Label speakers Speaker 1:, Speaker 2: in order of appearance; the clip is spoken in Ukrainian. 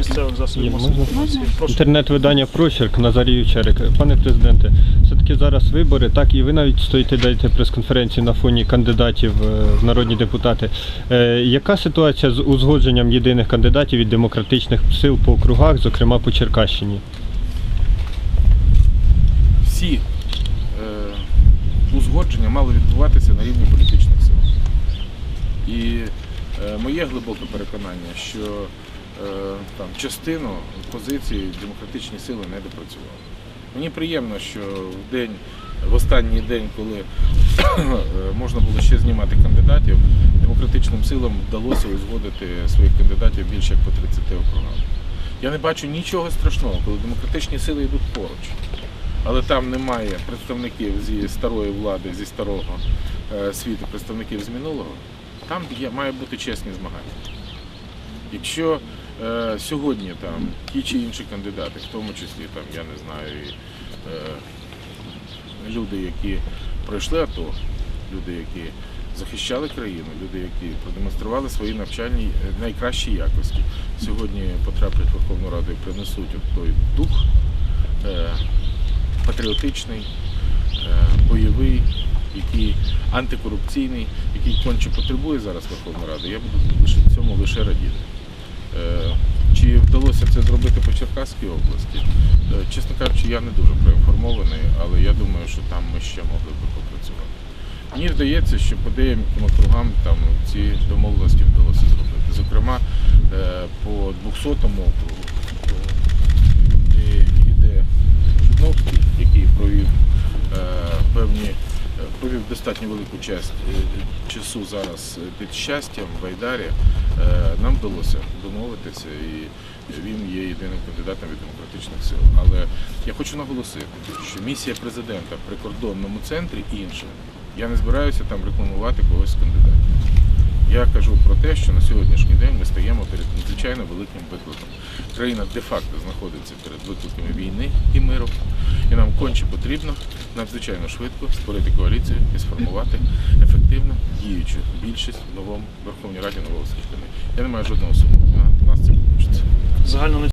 Speaker 1: місцевих засобів масової інформації.
Speaker 2: Інтернет-видання Прочерк Назарій Черик. Пане президенте, все-таки зараз вибори, так і ви навіть стоїте даєте прес-конференцію на фоні кандидатів е, в народні депутати. Е, Яка ситуація з узгодженням єдиних кандидатів від демократичних сил по округах, зокрема по Черкащині?
Speaker 3: всі е, узгодження мали відбуватися на рівні політичних сил. І е, моє глибоке переконання, що там, частину позиції демократичні сили не допрацювали. Мені приємно, що в день, в останній день, коли е, можна було ще знімати кандидатів, демократичним силам вдалося узгодити своїх кандидатів більше як по 30 округам. Я не бачу нічого страшного, коли демократичні сили йдуть поруч. Але там немає представників зі старої влади, зі старого е, світу, представників з минулого. Там має бути чесні змагання. Якщо е, сьогодні там ті чи інші кандидати, в тому числі там, я не знаю, і, е, люди, які пройшли АТО, люди, які захищали країну, люди, які продемонстрували свої навчальні е, найкращі якості, сьогодні потраплять в Верховну Раду і принесуть той дух е, патріотичний, е, бойовий, який антикорупційний, який конче потребує зараз Верховної Ради, я буду лише цьому лише радіти. Е, Чи вдалося це зробити по Черкаській області? Е, Чесно кажучи, я не дуже проінформований, але я думаю, що там ми ще могли би попрацювати. Мені здається, що по деяким округам там ці домовленості вдалося зробити. Зокрема, е, по 200-му округу, де йде Житновський, який провів певні провів достатньо велику часть е, часу зараз під щастям в Байдарі, нам вдалося домовитися і він є єдиним кандидатом від демократичних сил. Але я хочу наголосити, що місія президента в прикордонному центрі інша. Я не збираюся там рекламувати когось з кандидатів. Я кажу про те, що на сьогоднішній день ми стаємо перед надзвичайно великим викликом. Країна де-факто знаходиться перед викликами війни і миру, і нам конче потрібно надзвичайно швидко створити коаліцію і сформувати ефективну діючу більшість в новому Верховній Раді нового скликання. Я не маю жодного сумніву. У нас це вийде.